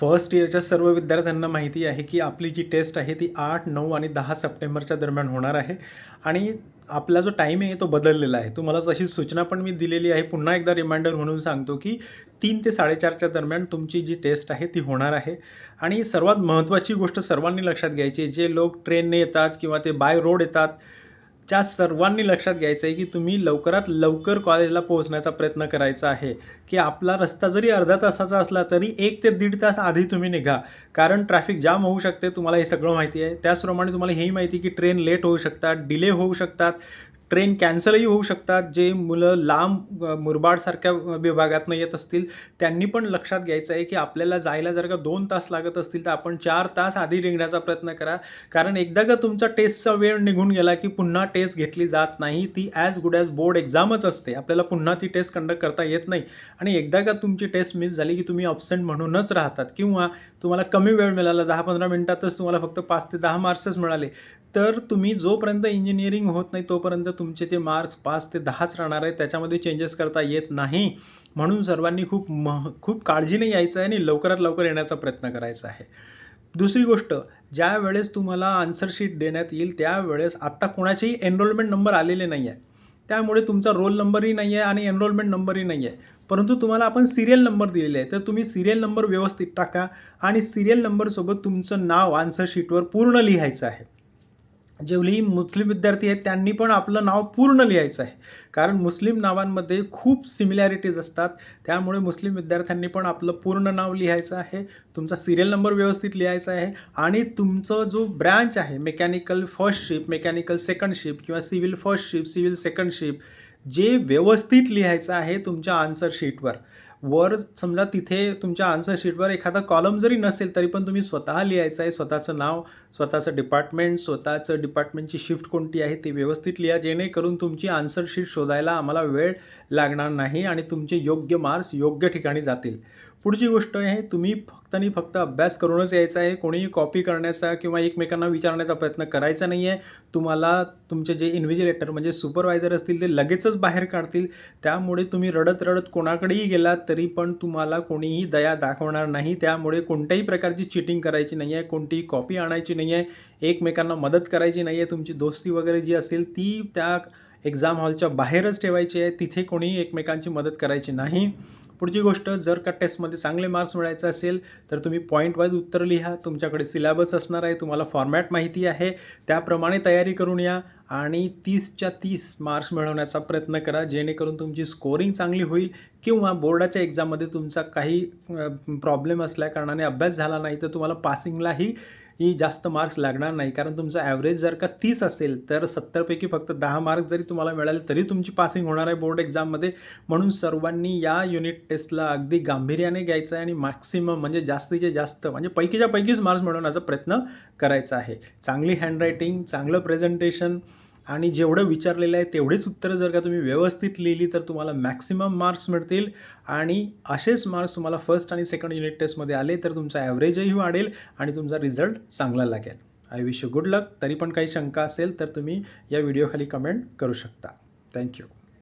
First इयरच्या सर्व विद्यार्थ्यांना माहिती आहे की आपली जी टेस्ट आहे ती आठ नऊ आणि दहा सप्टेंबरच्या दरम्यान होणार आहे. आणि आपला जो टाईम आहे तो बदललेला आहे. तुम्हाला तशी सूचना पण मी दिलेली आहे. पुन्हा एकदा रिमाइंडर म्हणून सांगतो की तीन ते साडेचारच्या दरम्यान तुमची जी टेस्ट आहे ती होणार आहे. आणि सर्वात महत्त्वाची गोष्ट सर्वांनी लक्षात घ्यायची जे लोक ट्रेनने येतात किंवा ते बाय रोड येतात त्या सर्वांनी लक्षात घ्यायचं आहे की तुम्ही लवकरात लवकर कॉलेजला पोहोचण्याचा प्रयत्न करायचा आहे. की आपला रस्ता जरी अर्धा तासाचा असला तरी एक ते दीड तास आधी तुम्ही निघा. कारण ट्रॅफिक जाम होऊ शकते तुम्हाला हे सगळं माहिती आहे. त्याचप्रमाणे तुम्हाला हेही माहिती की ट्रेन लेट होऊ शकतात डिले होऊ शकतात. ट्रेन कॅन्सलही होऊ शकतात जे मुलं लांब मुरबाडसारख्या विभागातनं येत असतील त्यांनी पण लक्षात घ्यायचं आहे की आपल्याला जायला जर का दोन तास लागत असतील तर आपण चार तास आधी निघण्याचा प्रयत्न करा. कारण एकदा का तुमचा टेस्टचा वेळ निघून गेला की पुन्हा टेस्ट घेतली जात नाही ती ॲज गुड ॲज बोर्ड एक्झामच असते. आपल्याला पुन्हा ती टेस्ट कंडक्ट करता येत नाही. आणि एकदा का तुमची टेस्ट मिस झाली की तुम्ही ऑब्सेंट म्हणूनच राहतात किंवा तुम्हाला कमी वेळ मिळाला दहा पंधरा मिनिटातच तुम्हाला फक्त पाच ते दहा मार्क्सच मिळाले तर तुम्ही जोपर्यंत इंजिनिअरिंग होत नाही तोपर्यंत तुमचे ते मार्क्स पाच ते दहाच राहणार आहे त्याच्यामध्ये चेंजेस करता येत नाही. म्हणून सर्वांनी खूप मह खूप काळजीने यायचं आहे आणि लवकरात लवकर येण्याचा प्रयत्न करायचा आहे. दुसरी गोष्ट ज्या वेळेस तुम्हाला आन्सर शीट देण्यात येईल त्यावेळेस आत्ता कोणाचेही एनरोलमेंट नंबर आलेले नाही आहे त्यामुळे तुमचा रोल नंबरही नाही आहे आणि एनरोलमेंट नंबरही नाही आहे परंतु तुम्हाला आपण सिरियल नंबर दिलेले आहे तर तुम्ही सिरियल नंबर व्यवस्थित टाका आणि सिरियल नंबरसोबत तुमचं नाव आन्सर शीटवर पूर्ण लिहायचं आहे. जेवढी मुस्लिम विद्यार्थी आहेत त्यांनी पण आपलं नाव पूर्ण लिहायचं आहे. कारण मुस्लिम नावांमध्ये खूप सिमिलॅरिटीज असतात. त्यामुळे मुस्लिम विद्यार्थ्यांनी पण आपलं पूर्ण नाव लिहायचं आहे. तुमचा सिरियल नंबर व्यवस्थित लिहायचा आहे. आणि तुमचं जो ब्रँच आहे mechanical first ship mechanical second ship किंवा civil first ship civil second ship जे व्यवस्थित लिहायचं आहे तुमच्या आन्सर शीटवर वर समजा तिथे तुमच्या आन्सर शीटवर एखादा कॉलम जरी नसेल तरी पण तुम्ही स्वतः लिहायचं आहे स्वतःचं नाव स्वतःचं डिपार्टमेंट स्वतःचं डिपार्टमेंटची शिफ्ट कोणती आहे ते व्यवस्थित लिहा जेणेकरून तुमची आन्सर शीट शोधायला आम्हाला वेळ लागणार नाही आणि तुमचे योग्य मार्क्स योग्य ठिकाणी जातील. पुढची गोष्ट आहे तुम्ही फक्त आणि फक्त अभ्यास करूनच यायचा आहे कोणीही कॉपी करण्याचा किंवा एकमेकांना विचारण्याचा प्रयत्न करायचा नाही आहे तुम्हाला तुमचे जे इन्व्हिजिलेटर म्हणजे सुपरवायझर असतील ते लगेचच बाहेर काढतील. त्यामुळे तुम्ही रडत रडत कोणाकडेही गेलात तरी पण तुम्हाला कोणीही दया दाखवणार नाही. त्यामुळे कोणत्याही प्रकारची चिटिंग करायची नाही आहे कोणतीही कॉपी आणायची नाही आहे एकमेकांना मदत करायची नाही आहे तुमची दोस्ती वगैरे जी असेल ती त्या एक्झाम हॉलच्या बाहेरच ठेवायची आहे. तिथे कोणी एकमेकांची मदत करायची नाही. पुढची गोष्ट जर का टेस्टमध्ये चांगले मार्क्स मिळायचे असेल तर तुम्ही पॉईंट वाईज उत्तर लिहा. तुमच्याकडे सिलेबस असणार आहे तुम्हाला फॉर्मॅट माहिती आहे. त्याप्रमाणे तयारी करून या आणि तीसच्या तीस मार्क्स मिळवण्याचा प्रयत्न करा. जेणेकरून तुमची स्कोरिंग चांगली होईल किंवा बोर्डाच्या एक्झाममध्ये तुमचा काही प्रॉब्लेम असल्या कारणाने अभ्यास झाला नाही तर तुम्हाला पासिंगलाही ही जास्त मार्क्स लागणार नाही. कारण तुमचा ॲव्हरेज जर का तीस असेल तर सत्तरपैकी फक्त दहा मार्क्स जरी तुम्हाला मिळाले तरी तुमची पासिंग होणार आहे बोर्ड एक्झाममध्ये म्हणून सर्वांनी या युनिट टेस्टला अगदी गांभीर्याने घ्यायचं आहे आणि मॅक्सिमम म्हणजे जास्तीचे जास्त म्हणजे पैकीच्या पैकीच मार्क्स मिळवण्याचा प्रयत्न करायचा आहे. चांगली हँडरायटिंग चांगलं प्रेझेंटेशन आणि जेवढं विचारलेलं आहे तेवढीच उत्तरं जर का तुम्ही व्यवस्थित लिहिली तर तुम्हाला मॅक्सिमम मार्क्स मिळतील. आणि असेच मार्क्स तुम्हाला फर्स्ट आणि सेकंड युनिट टेस्टमध्ये आले तर तुमचा ॲव्हरेजही वाढेल आणि तुमचा रिझल्ट चांगला लागेल. I wish you good luck तरी पण काही शंका असेल तर तुम्ही या व्हिडिओखाली कमेंट करू शकता. थँक्यू